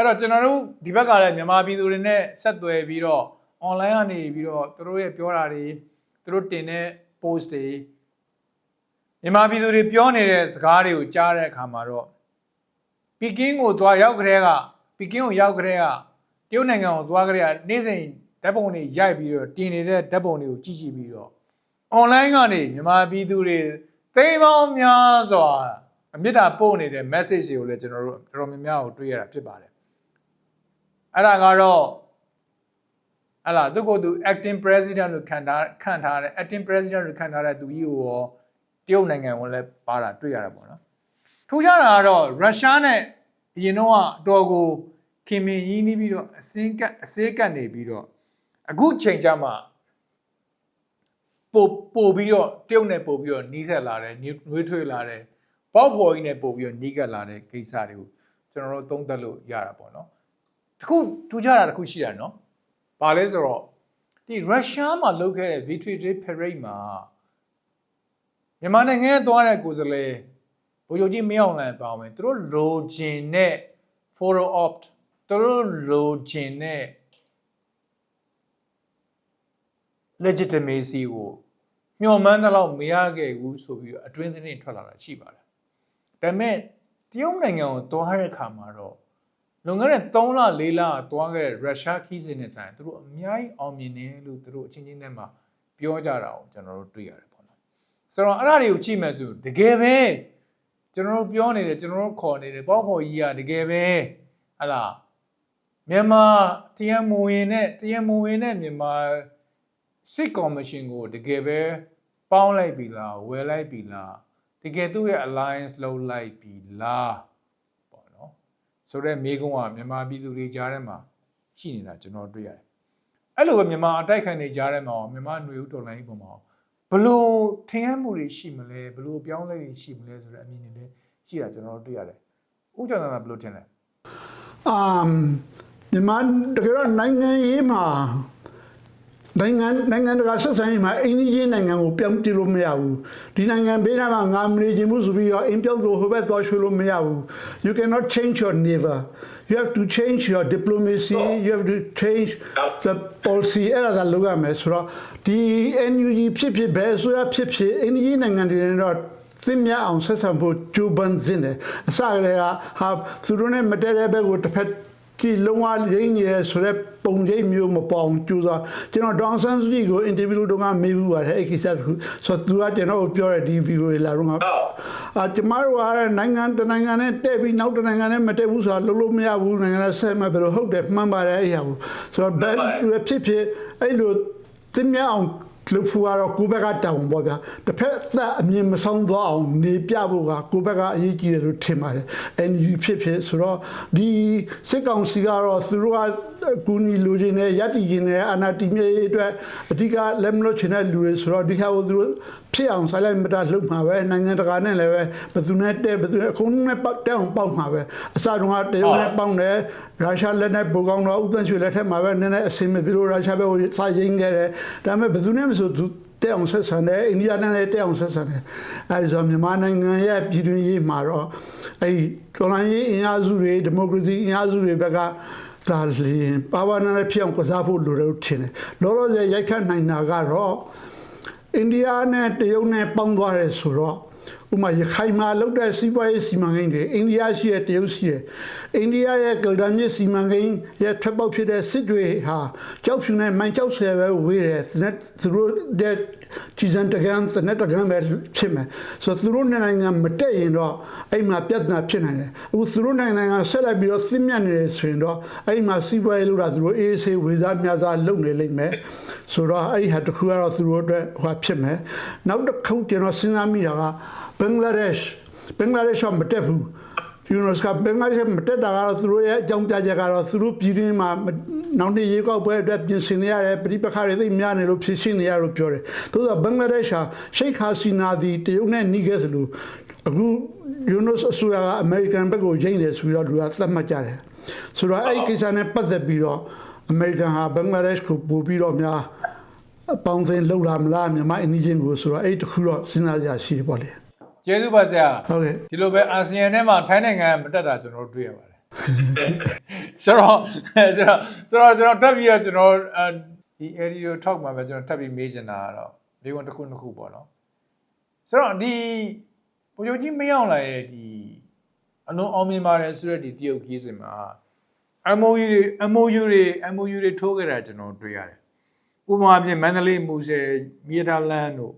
အဲ့တော့ကျွန်တော်တို့ဒီဘက်ကလည်းမြန်မာပြည်သူတွေနဲ့ဆက်သွယ်ပြီးတော့ online ကနေပြီးတော့သူတို့ရဲ့ပြောတာတွေသူတို့တင်တဲ့ post တွေမြန်မာပြည်သူတွေပြောနေတဲ့စကားတွေကိုကြားတဲ့အခါမှာတော့ပီကင်းကိုသွားရောက်ကြတဲ့ကပီကင်းကိုရောက်ကြတဲ့ကတရုတ်နိုင်ငံကိုသွားကြတဲ့ကနေ့စဉ်ဓာတ်ပုံတွေရိုက်ပြီးတော့တင်နေတဲ့ဓာတ်ပုံတွေကိုကြည့်ကြည့်ပြီးတော့ online ကနေမြန်မာပြည်သူတွေသိမ်းပေါင်းများစွာအမြစ်တာပို့နေတဲ့ message တွေကိုလည်းကျွန်တော်တို့တော်တော်များများကိုတွေ့ရတာဖြစ်ပါတယ် အဲ့ဒါကတော့အဲ့လားသူကသူ acting president လို့ခံထားခံထားတဲ့ acting president လို့ခံထားတဲ့သူကြီးကိုရောတရုတ်နိုင်ငံကိုလည်းပါတာတွေ့ရတာပေါ့နော်ထူးခြားတာကတော့ရုရှားနဲ့အရင်တော့အတော်ကိုခင်မင်ရင်းနှီးပြီးတော့အစင်းကပ်အစေးကပ်နေပြီးတော့အခုချိန်ကြမှာပို့ပို့ပြီးတော့တရုတ်နဲ့ပို့ပြီးတော့နီးစက်လာတယ်နှွေးထွေးလာတယ်ပေါက်ဖော်ကြီးနဲ့ပို့ပြီးတော့နီးကပ်လာတဲ့ကိစ္စတွေကိုကျွန်တော်တို့သုံးသပ်လို့ရတာပေါ့နော် တခုထူးခြားတာတခုရှိတာနော်ဘာလဲဆိုတော့ဒီရုရှားမှာလုပ်ခဲ့တဲ့ Victory Day Parade မှာမြန်မာနိုင်ငံရဲ့သွားတဲ့ကိုယ်စားလှယ်ဗိုလ်ချုပ်ကြီးမင်းအောင်လှိုင်ပါဝင်သူတို့လိုချင်တဲ့ photo op သူတို့လိုချင်တဲ့ legitimacy ကိုမျှော်မှန်းတဲ့လောက်မရခဲ့ဘူးဆိုပြီးတော့အတွင်းသတင်းထွက်လာတာရှိပါတယ်။ဒါပေမဲ့တရုတ်နိုင်ငံကိုသွားတဲ့အခါမှာတော့ လွန်ခဲ့တဲ့3လ4လသွားခဲ့တဲ့ရုရှားခီးစဉ်နဲ့ဆိုင်သူတို့အများကြီးအောင်မြင်တယ်လို့သူတို့အချင်းချင်းနဲ့မှပြောကြတာကိုကျွန်တော်တို့တွေ့ရတယ်ပေါ့နော်။ဆိုတော့အဲ့ဒါတွေကိုကြည့်မယ်ဆိုတကယ်ပဲကျွန်တော်တို့ပြောနေတယ်ကျွန်တော်တို့ခေါ်နေတယ်ပေါ့ဖော်ကြီးကတကယ်ပဲဟလာမြန်မာတရားမဝင်နဲ့တရားမဝင်နဲ့မြန်မာစစ်ကော်မရှင်ကိုတကယ်ပဲပေါင်းလိုက်ပြီလားဝယ်လိုက်ပြီလားတကယ်သူ့ရဲ့ alliance လုပ်လိုက်ပြီလားပေါ့နော် ဆိုတော့မိကုံးကမြန်မာပြည်သူတွေကြားထဲမှာရှိနေတာကျွန်တော်တွေ့ရတယ်အဲ့လိုပဲမြန်မာအတိုက်ခံတွေကြားထဲမှာရောမြန်မာຫນွေဦးတော်လိုင်းပုံမှာရောဘလို့ထင်ရမှုတွေရှိမလဲဘလို့ပြောင်းလဲတွေရှိမလဲဆိုတဲ့အမြင်တွေလည်းရှိတာကျွန်တော်တို့တွေ့ရတယ်ဦးကျော်နာဘလို့ထင်လဲအမ်မြန်မာတကယ်တော့နိုင်ငံရေးမှာ နိုင်ငံနိုင်ငံတကာဆက်ဆံရေးမှာအိန္ဒိယနိုင်ငံကိုပြောင်းပြလို့မရဘူးဒီနိုင်ငံဘေးနားမှာငါမနေချင်ဘူးဆိုပြီးတော့အိမ်ပြောင်းလို့ဟိုဘက်သွားရွှေ့လို့မရဘူး you cannot change your neighbor you have to change your diplomacy you have to change the policy အဲ့ဒါကလုပ်ရမယ်ဆိုတော့ဒီ NUG ဖြစ်ဖြစ်ပဲဆိုရဖြစ်ဖြစ်အိန္ဒိယနိုင်ငံတွေနဲ့တော့သင်မြအောင်ဆက်ဆံဖို့ကြိုးပမ်းခြင်းတယ်အစကတည်းကဟာသူတို့နဲ့မတည့်တဲ့ဘက်ကိုတစ်ဖက် ကြီးလုံးဝရင်းနေရဆိုတဲ့ပုံရိပ်မျိုးမပေါအောင်ကြိုးစားကျွန်တော်ဒေါအောင်ဆန်းစုကြည်ကိုအင်တာဗျူးလုပ်ကမေးဘူးပါတယ်အဲ့ကိစ္စတခုဆိုတော့သူကကျွန်တော်ကိုပြောတဲ့ဒီဗီဒီယိုတွေလာတော့အာကျမတို့ကနိုင်ငံတနိုင်ငံနဲ့တဲ့ပြီးနောက်တနိုင်ငံနဲ့မတည့်ဘူးဆိုတာလုံးလုံးမရဘူးနိုင်ငံနဲ့ဆက်မှာဘယ်လိုဟုတ်တယ်မှန်ပါတယ်အဲ့ဟာဘူးဆိုတော့ဘယ်ဖြစ်ဖြစ်အဲ့လိုသင်မြအောင် လူဖူကတော့ကိုယ့်ဘက်ကတောင်းပေါ့ဗျာတစ်ဖက်သက်အမြင်မဆောင်သွားအောင်နေပြဖို့ကကိုယ့်ဘက်ကအရေးကြီးတယ်လို့ထင်ပါတယ် NU ဖြစ်ဖြစ်ဆိုတော့ဒီစစ်ကောင်စီကတော့သူတို့ကကူညီလူချင်းနဲ့ယက်တီချင်းနဲ့အာနာတီမြေအတွက်အဓိကလက်မလို့ချင်တဲ့လူတွေဆိုတော့ဒီဟာကိုသူတို့ဖြစ်အောင်ဆိုင်လိုက်မတာလှုပ်မှာပဲနိုင်ငံတကာနဲ့လည်းပဲဘယ်သူနဲ့တဲ့ဘယ်သူနဲ့အခုနဲ့ပေါက်တဲ့အောင်ပေါက်မှာပဲအစတုန်းကတရုတ်နဲ့ပေါက်တယ်ရုရှားလက်နဲ့ပိုကောင်းတော့ဥပဒေရွှေလက်ထက်မှာပဲနည်းနည်းအဆင်မပြေလို့ရုရှားဘက်ကိုစာရင်းခဲ့တယ်ဒါပေမဲ့ဘယ်သူနဲ့မဆိုသူတဲ့အောင်ဆက်ဆံတယ်အိန္ဒိယနဲ့လည်းတဲ့အောင်ဆက်ဆံတယ်အဲဒီဆိုမြန်မာနိုင်ငံရဲ့ပြည်တွင်းရေးမှာတော့အဲဒီတော်လှန်ရေးအင်အားစုတွေဒီမိုကရေစီအင်အားစုတွေဘက်ကဒါလင်းပါဝါနာနဲ့ဖြစ်အောင်ကစားဖို့လိုတယ်လို့ထင်တယ်လောလောဆယ်ရိုက်ခတ်နိုင်တာကတော့အိန္ဒိယနဲ့တရုတ်နဲ့ပေါင်းသွားတယ်ဆိုတော့ ဥမာရခိုင်မှာလောက်တဲ့စီးပွားရေးစီမံကိန်းတွေအိန္ဒိယရှိတဲ့တရုတ်ရှိတဲ့အိန္ဒိယရဲ့ကလဒန်မြစ်စီမံကိန်းရဲ့ထပ်ပေါက်ဖြစ်တဲ့စစ်တွေဟာကြောက်ဖြူနဲ့မိုင်ကြောက်ဆယ်ပဲဝေးတယ် net သူတို့ တဲ့ချီစံတကန်စ net တကန်ပဲဖြစ်မယ်ဆိုတော့သူတို့နိုင်ငံမတက်ရင်တော့အဲ့မှာပြဿနာဖြစ်နိုင်တယ်အခုသူတို့နိုင်ငံကဆက်လိုက်ပြီးတော့စစ်မြတ်နေတယ်ဆိုရင်တော့အဲ့မှာစီးပွားရေးလို့တာသူတို့အေးဆေးဝေစားမြာစားလုပ်နေလိမ့်မယ်ဆိုတော့အဲ့ဒီဟာတစ်ခုကတော့သူတို့အတွက်ဟိုဖြစ်မယ်နောက်တစ်ခုကျွန်တော်စဉ်းစားမိတာကဘင်္ဂလားဒေ့ရှ်ဘင်္ဂလားဒေ့ရှ်ကမတက်ဘူး ယူနိုစကဘင်္ဂလားဒေ့ရှ်မတက်တာကတော့သူတို့ရဲ့အကြောင်းပြချက်ကတော့သူတို့ပြည်တွင်းမှာနောက်နေ့ရေကောက်ပွဲအတွက်ပြင်ဆင်နေရတယ်ပြိပခါတွေသိများနေလို့ဖြစ်ရှင်းနေရလို့ပြောတယ်သို့သောဘင်္ဂလားဒေ့ရှ်ဟာရှိတ်ခါစီနာဒီတရုတ်နဲ့နှီးခဲ့သလိုအခုယူနိုစအစိုးရကအမေရိကန်ဘက်ကိုရိမ့်တယ်ဆိုပြီးတော့လူကသတ်မှတ်ကြတယ်ဆိုတော့အဲ့ဒီကိစ္စနဲ့ပတ်သက်ပြီးတော့အမေရိကန်ဟာဘင်္ဂလားဒေ့ရှ်ကိုပို့ပြီးတော့များအပေါင်းအသင်းလှုပ်လာမလားမြန်မာအင်းကြီးချင်းကိုဆိုတော့အဲ့ဒီတစ်ခုတော့စဉ်းစားကြရှိတယ်ပေါ့လေ ကျေးဇူးပါဆရာဟုတ်ကဲ့ဒီလိုပဲအာဆီယံထဲမှာထိုင်းနိုင်ငံမတက်တာကျွန်တော်တို့တွေ့ရပါတယ်ဆိုတော့ဆိုတော့ဆိုတော့ကျွန်တော်တက်ပြီးတော့ကျွန်တော်အဲဒီ area talk မှာပဲကျွန်တော်တက်ပြီးမေးချင်တာကတော့ဒီကွန်တစ်ခုနှစ်ခုပေါ့နော်ဆိုတော့ဒီပူဂျိုကြီးမရောက်လာရဲ့ဒီအလုံးအောင်မြင်ပါတယ်ဆိုတဲ့ဒီတရုတ်ကြီးစင်မှာ MOU တွေ MOU တွေ MOU တွေထိုးခဲ့တာကျွန်တော်တွေ့ရတယ်ဥပမာအပြင်မန္တလေးမူဆယ်မြေတာလန်တို့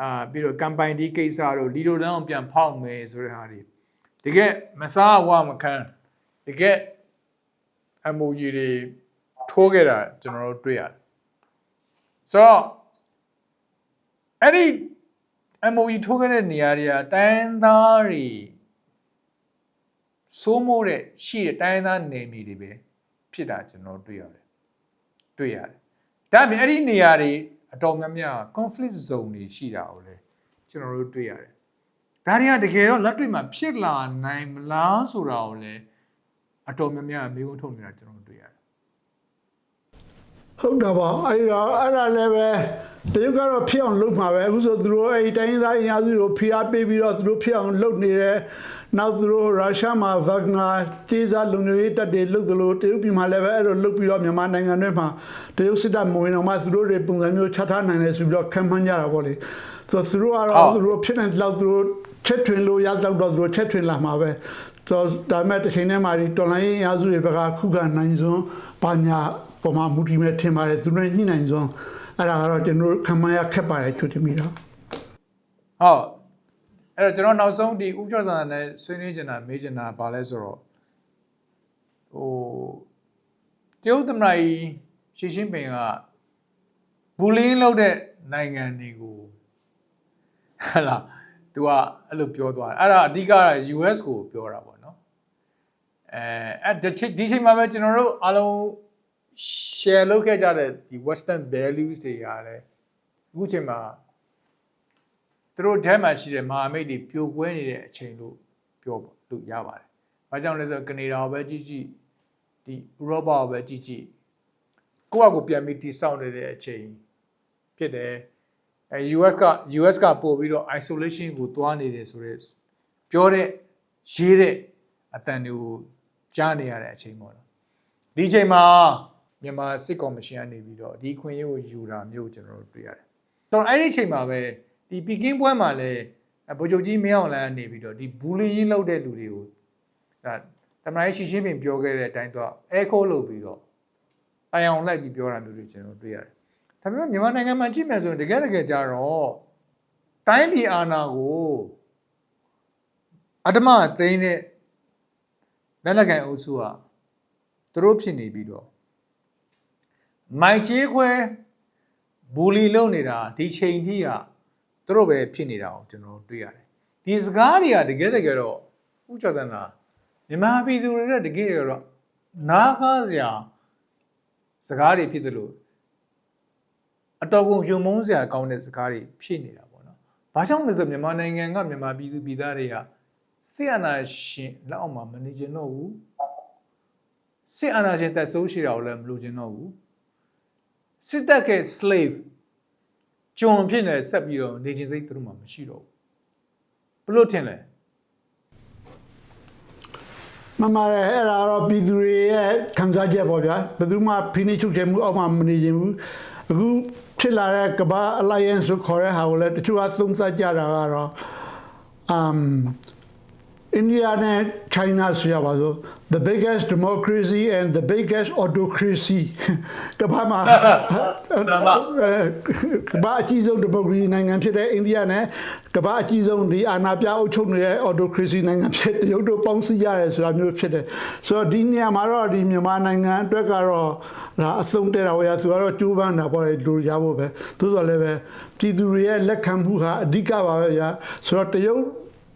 အာပြီးတော့ကမ်ပိုင်ဒီကိစ္စတို့လီဒိုလန်ကိုပြန်ဖောက်မယ်ဆိုတဲ့ဟာတွေတကယ်မစားဝမခံတကယ် MOU တွေထိုးခဲ့တာကျွန်တော်တို့တွေ့ရတယ်ဆိုတော့အဲ့ဒီ MOU ထိုးခဲ့တဲ့နေရာတွေကတိုင်းသားတွေစိုးမိုးတဲ့ရှိတဲ့တိုင်းသားနယ်မြေတွေပဲဖြစ်တာကျွန်တော်တွေ့ရတယ်တွေ့ရတယ်ဒါပေမဲ့အဲ့ဒီနေရာတွေ အတော်များများ conflict zone တွေရှိတာကိုလည်းကျွန်တော်တို့တွေ့ရတယ်ဒါတွေကတကယ်တော့လက်တွေ့မှာဖြစ်လာနိုင်မလားဆိုတာကိုလည်းအတော်များများမေးခွန်းထုတ်နေတာကျွန်တော်တို့တွေ့ရတယ်ဟုတ်တာပါအဲ့တော့အဲ့ဒါလည်းပဲ တရုတ်ကတော့ဖြစ်အောင်လုပ်မှာပဲအခုဆိုသူတို့အဲ့ဒီတိုင်းသားအင်အားစုကိုဖိအားပေးပြီးတော့သူတို့ဖြစ်အောင်လုပ်နေတယ်နောက်သူတို့ရုရှားမှာဗဂနာတေးစားလုံခြုံရေးတပ်တွေလုပ်သလိုတရုတ်ပြည်မှာလည်းပဲအဲ့လိုလုပ်ပြီးတော့မြန်မာနိုင်ငံတွေမှာတရုတ်စစ်တပ်မဝင်တော့မှသူတို့တွေပုံစံမျိုးချထားနိုင်တယ်ဆိုပြီးတော့ခံမှန်းကြတာပေါ့လေဆိုတော့သူတို့ကတော့သူတို့ဖြစ်နေလောက်သူတို့ချက်ထွင်လို့ရတော့တော့သူတို့ချက်ထွင်လာမှာပဲဆိုတော့ဒါမဲ့တစ်ချိန်တည်းမှာဒီတော်လိုင်းအင်အားစုတွေဘက်ကခုခံနိုင်စွန်းဘာညာပေါ်မှာမူတည်မဲ့ထင်ပါတယ်သူတို့ညှိနိုင်စွန်း အဲ့ဒါကတော့ကျွန်တော်တို့ခံမှန်းရခက်ပါတယ်ချွတ်တမီတော့ဟုတ်အဲ့တော့ကျွန်တော်နောက်ဆုံးဒီဥကျော်သန္တာနဲ့ဆွေးနွေးချင်တာမေးချင်တာဘာလဲဆိုတော့ဟိုတရုတ်သမ္မတကြီးရှီရှင်းပင်ကဘူလင်းလုပ်တဲ့နိုင်ငံတွေကိုဟလာသူကအဲ့လိုပြောသွားတယ်အဲ့ဒါအဓိကက US ကိုပြောတာပေါ့နော်အဲအဲ့ဒီချိန်ဒီချိန်မှာပဲကျွန်တော်တို့အားလုံး share လုပ်ခဲ့ကြတဲ့ဒီ western values တွေရတယ်အခုချိန်မှာသူတို့ထဲမှာရှိတဲ့မဟာမိတ်တွေပြိုကွဲနေတဲ့အချိန်လို့ပြောလို့ရပါတယ်။ဘာကြောင့်လဲဆိုတော့ကနေဒါကိုပဲကြည့်ကြည့်ဒီဥရောပကိုပဲကြည့်ကြည့်ကိုယ့်အကိုပြန်ပြီးတိစောက်နေတဲ့အချိန်ဖြစ်တယ်။အဲ US က US ကပို့ပြီးတော့ isolation ကိုတွားနေတယ်ဆိုတော့ပြောတဲ့ရေးတဲ့အတန်တွေကိုကြားနေရတဲ့အချိန်ပေါ့နော်။ဒီအချိန်မှာ မြန်မာစစ်ကော်မရှင်ကနေပြီးတော့ဒီခွင့်ရေးကိုယူတာမျိုးကျွန်တော်တို့တွေ့ရတယ်။ဆိုတော့အဲ့ဒီအချိန်မှာပဲဒီပီကင်းပွဲမှာလည်းဗိုလ်ချုပ်ကြီးမင်းအောင်လှိုင်ကနေပြီးတော့ဒီဘူလီရင်လောက်တဲ့လူတွေကိုဒါတမန်ရေးရှင်းရှင်းပင်ပြောခဲ့တဲ့အတိုင်းတော့အဲခိုးလုပ်ပြီးတော့တိုင်အောင်လိုက်ပြီးပြောတာမျိုးတွေကျွန်တော်တွေ့ရတယ်။ဒါပေမဲ့မြန်မာနိုင်ငံမှာကြည့်မယ်ဆိုရင်တကယ်တကယ်ကြတော့တိုင်းပြည်အာဏာကိုအတ္တမသိန်းတဲ့လက်လက်ကန်အုပ်စုကသူတို့ဖြစ်နေပြီးတော့ မိုက်ချေးခွဲဘူလီလုပ်နေတာဒီချိန်ထိကသူတို့ပဲဖြစ်နေတာကိုကျွန်တော်တွေ့ရတယ်ဒီစကားတွေကတကယ်တကယ်တော့ဥကျော်တန်တာမြန်မာပြည်သူတွေနဲ့တကယ်တော့နားကားစရာစကားတွေဖြစ်တယ်လို့အတော်ကုန်ယုံမုန်းစရာကောင်းတဲ့စကားတွေဖြစ်နေတာပေါ့နော်။ဘာကြောင့်လဲဆိုမြန်မာနိုင်ငံကမြန်မာပြည်သူပြည်သားတွေကစစ်အာဏာရှင်လက်အောက်မှာမနေချင်တော့ဘူး။စစ်အာဏာရှင်တက်ဆိုးရှိတာကိုလည်းမလိုချင်တော့ဘူး။ စစ်တပ်က slave ကျွန်ဖြစ်နေဆက်ပြီးတော့နေခြင်းစိတ်သူတို့မှမရှိတော့ဘူးဘလို့ထင်လဲမမရဲအဲ့ဒါတော့ပြည်သူတွေရဲ့ခံစားချက်ပေါ့ဗျာဘယ်သူမှဖိနှိပ်ချုပ်ချယ်မှုအောက်မှာမနေခြင်းဘူးအခုဖြစ်လာတဲ့ကမ္ဘာ alliance ဆိုခေါ်တဲ့ဟာကိုလည်းတချို့ကသုံးသပ်ကြတာကတော့ um India နဲ့ China ဆိုရပါစို့ the biggest democracy and the biggest autocracy ကမ္ဘာမှာကမ္ဘာအကြီးဆုံး democracy နိုင်ငံဖြစ်တဲ့အိန္ဒိယနဲ့ကမ္ဘာအကြီးဆုံးဒီအာဏာပြအုပ်ချုပ်နေတဲ့ autocracy နိုင်ငံဖြစ်တရုတ်တို့ပေါင်းစည်းရတယ်ဆိုတာမျိုးဖြစ်တယ်ဆိုတော့ဒီနေရာမှာတော့ဒီမြန်မာနိုင်ငံအတွက်ကတော့ဒါအဆုံးတဲတာဝယ်ရသူကတော့ကျိုးပန်းတာပေါ့လေလူရဖို့ပဲသို့တော်လည်းပဲပြည်သူတွေရဲ့လက်ခံမှုဟာအဓိကပါပဲဗျာဆိုတော့တရုတ်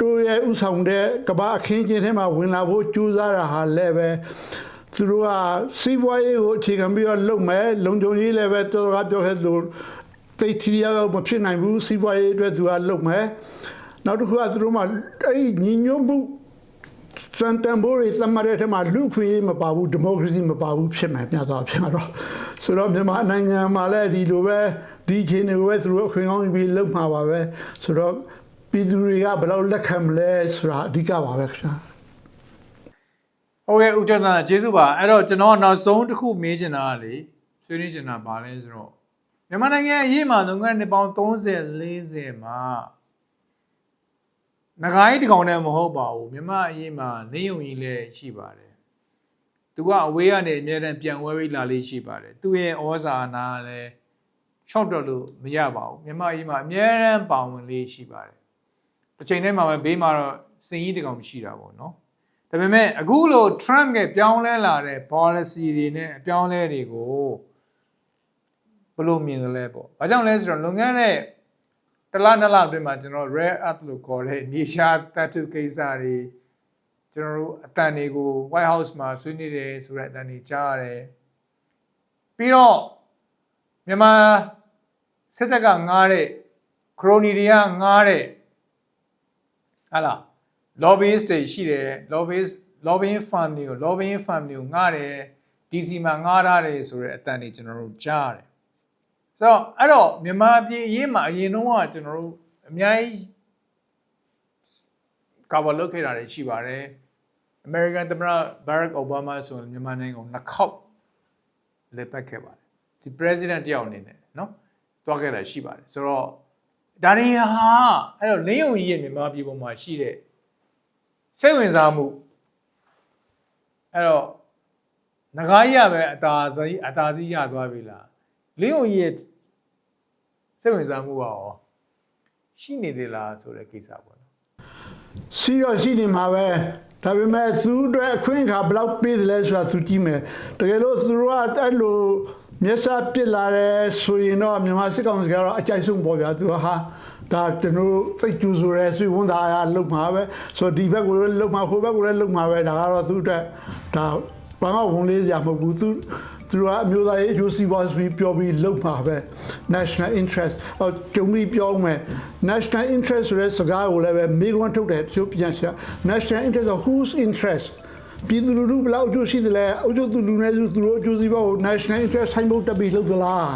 တို့ရဲ့ဥဆောင်တဲ့ကမ္ဘာအခင်းကျင်းထဲမှာဝင်လာဖို့ကြိုးစားတာဟာလည်းပဲသူတို့ကစီးပွားရေးကိုအခြေခံပြီးတော့လုပ်မယ်လုံခြုံရေးလည်းပဲတော်တော်ပြောခဲ့လို့တိတ်ထီရတော့မဖြစ်နိုင်ဘူးစီးပွားရေးအတွက်သူကလုပ်မယ်နောက်တစ်ခုကသူတို့မှအဲ့ညီညွတ်မှုစန်တန်ဘိုးရီသမရတဲ့မှာလူခွေမပါဘူးဒီမိုကရေစီမပါဘူးဖြစ်မယ်ပြသွားဖြစ်တော့ဆိုတော့မြန်မာနိုင်ငံမှာလည်းဒီလိုပဲဒီချင်းတွေပဲသူတို့အခွင့်အရေးပြီးလုပ်မှာပါပဲဆိုတော့ ပြည်သူတွေကဘယ်လောက်လက်ခံမလဲဆိုတာအဓိကပါပဲခင်ဗျာဟုတ်ကဲ့ဦးကျော်သန်းကျေးဇူးပါအဲ့တော့ကျွန်တော်နောက်ဆုံးတစ်ခုမေးချင်တာကလေဆွေးနွေးချင်တာပါလဲဆိုတော့မြန်မာနိုင်ငံအရေးမှာလွန်ခဲ့တဲ့နှစ်ပေါင်း30 40မှာငကိုင်းဒီကောင်နဲ့မဟုတ်ပါဘူးမြန်မာအရေးမှာနေုံကြီးလည်းရှိပါတယ်သူကအဝေးကနေအများတန်းပြန်ဝဲပြီးလာလေးရှိပါတယ်သူရဲ့ဩဇာနာလည်းရှော့တော့လို့မရပါဘူးမြန်မာအရေးမှာအများတန်းပါဝင်လေးရှိပါတယ် တစ်ချိန်တည်းမှာပဲဘေးမှာတော့စင်ကြီးတကောင်မရှိတာပေါ့နော်ဒါပေမဲ့အခုလို Trump ကပြောင်းလဲလာတဲ့ policy တွေနဲ့အပြောင်းလဲတွေကိုဘယ်လိုမြင်သလဲပေါ့။ဘာကြောင့်လဲဆိုတော့လွန်ခဲ့တဲ့တစ်လနှစ်လအတွင်းမှာကျွန်တော် rare earth လို့ခေါ်တဲ့မြေရှားသတ္တုကိစ္စတွေကျွန်တော်တို့အတန်တွေကို White House မှာဆွေးနွေးတယ်ဆိုတဲ့အတန်တွေကြားရတယ်။ပြီးတော့မြန်မာစစ်တပ်ကငားတဲ့ခရိုနီတွေကငားတဲ့ ဟာလား lobbyist တွေရှိတယ် lobbyist lobbying firm တွေကို lobbying firm တွေကိုငှားတယ် DC မှာငှားထားတယ်ဆိုတဲ့အတန်တွေကျွန်တော်တို့ကြားတယ်ဆိုတော့အဲ့တော့မြန်မာပြည်အရေးမှာအရင်တော့ကကျွန်တော်တို့အများကြီး cover လုပ်ခဲ့တာတွေရှိပါတယ် American သမ္မတ Barack Obama ဆိုရင်မြန်မာနိုင်ငံကိုနှစ်ခေါက်လက်ပတ်ခဲ့ပါတယ်ဒီ president တယောက်အနေနဲ့เนาะတွားခဲ့တာရှိပါတယ်ဆိုတော့ ဒါတွေဟာအဲ့တော့လင်းယုံကြီးရဲ့မြန်မာပြည်ပေါ်မှာရှိတဲ့စိတ်ဝင်စားမှုအဲ့တော့ငကားရပဲအတားစီအတားစီရသွားပြီလားလင်းုံကြီးရဲ့စိတ်ဝင်စားမှုကရောရှိနေသေးလားဆိုတဲ့ကိစ္စပေါ့နော်စီရောရှိနေမှာပဲဒါပေမဲ့သူတို့အခွင့်အခါဘယ်လောက်ပေးတယ်လဲဆိုတာသူကြည့်မယ်တကယ်လို့သူတို့ကအဲ့လို မျက်စာပစ်လာတယ်ဆိုရင်တော့မြန်မာစစ်ကောင်စီကတော့အကြိုက်ဆုံးပေါ့ဗျာသူကဟာဒါကျွန်တော်သိတ်ကျူဆိုရဲဆွေဝန်သားရလုံမှာပဲဆိုတော့ဒီဘက်ကိုလည်းလုံမှာဟိုဘက်ကိုလည်းလုံမှာပဲဒါကတော့သူ့အတွက်ဒါဘာမှဝန်လေးစရာမဟုတ်ဘူးသူသူတို့ကအမျိုးသားရေးအကျိုးစီးပွားပြီးပြောပြီးလုံမှာပဲ national interest ဟောကျုံပြီးပြောမယ် national interest ဆိုတဲ့စကားကိုလည်းပဲမိကွန်းထုတ်တယ်သူပြန်ရှာ national interest of whose interest ပြည်သူလူထုဘယ်လောက်အကျိုးရှိသလဲအကျိုးသူလူနေစုသူတို့အကျိုးစီးပွားကို national interest ဆိုင်ဖို့တက်ပြီးလုပ်သလား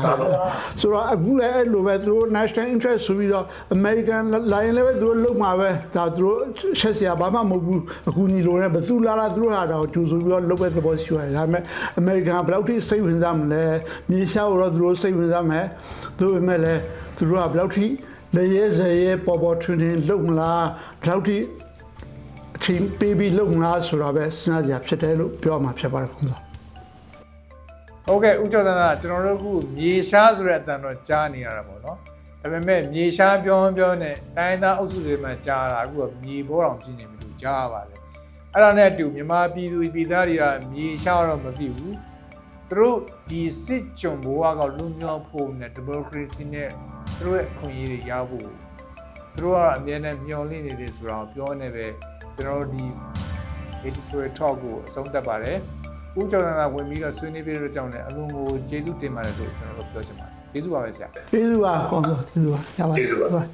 ဆိုတော့အခုလည်းအဲ့လိုပဲသူတို့ national interest ဆိုပြီးတော့ American လိုင်းလည်းပဲသူတို့လုပ်မှာပဲဒါသူတို့ဆက်စရာဘာမှမဟုတ်ဘူးအခုညီလိုနဲ့ဘယ်သူလာလာသူတို့ဟာတော့ကျူဆိုပြီးတော့လုပ်ပဲသဘောရှိရတယ်ဒါပေမဲ့ American ဘယ်လောက်ထိစိတ်ဝင်စားမလဲမြေရှားတော့သူတို့စိတ်ဝင်စားမယ်သူပေမဲ့လည်းသူတို့ကဘယ်လောက်ထိလေရဲဇေရဲပေါ်ပေါ်ထွန်းထွန်းလုပ်မလားဘယ်လောက်ထိ အချိန်ပေးပြီးလုပ်မလားဆိုတာပဲစဉ်းစားကြဖြစ်တယ်လို့ပြောမှာဖြစ်ပါတယ်ခင်ဗျာဟုတ်ကဲ့ဦးကျော်သန်းကကျွန်တော်တို့ကမြေရှားဆိုတဲ့အတန်တော့ကြားနေရတာပေါ့နော်ဒါပေမဲ့မြေရှားပြောင်းပြောင်းနဲ့တိုင်းသားအုပ်စုတွေမှာကြားတာအခုကမြေဘောတော်ပြင်းနေပြီလို့ကြားရပါတယ်အဲ့ဒါနဲ့အတူမြန်မာပြည်သူပြည်သားတွေကမြေရှားတော့မဖြစ်ဘူးသူတို့ဒီစစ်ကြုံဘဝကလွန်မြောက်ဖို့နဲ့ democracy နဲ့သူတို့ရဲ့အခွင့်အရေးတွေရဖို့ သူတို့ကအမြဲတမ်းမျှော်လင့်နေတယ်ဆိုတာကိုပြောနေပဲကျွန်တော်တို့ဒီ editorial talk ကိုအဆုံးသတ်ပါတယ်။ဦးကျော်နန္ဒဝင်ပြီးတော့ဆွေးနွေးပြတဲ့ကြောင့်လည်းအလုံးကိုကျေးဇူးတင်ပါတယ်လို့ကျွန်တော်တို့ပြောချင်ပါတယ်။ကျေးဇူးပါပဲဆရာ။ကျေးဇူးပါခေါင်းဆောင်ကျေးဇူးပါရပါတယ်ကျေးဇူးပါဟုတ်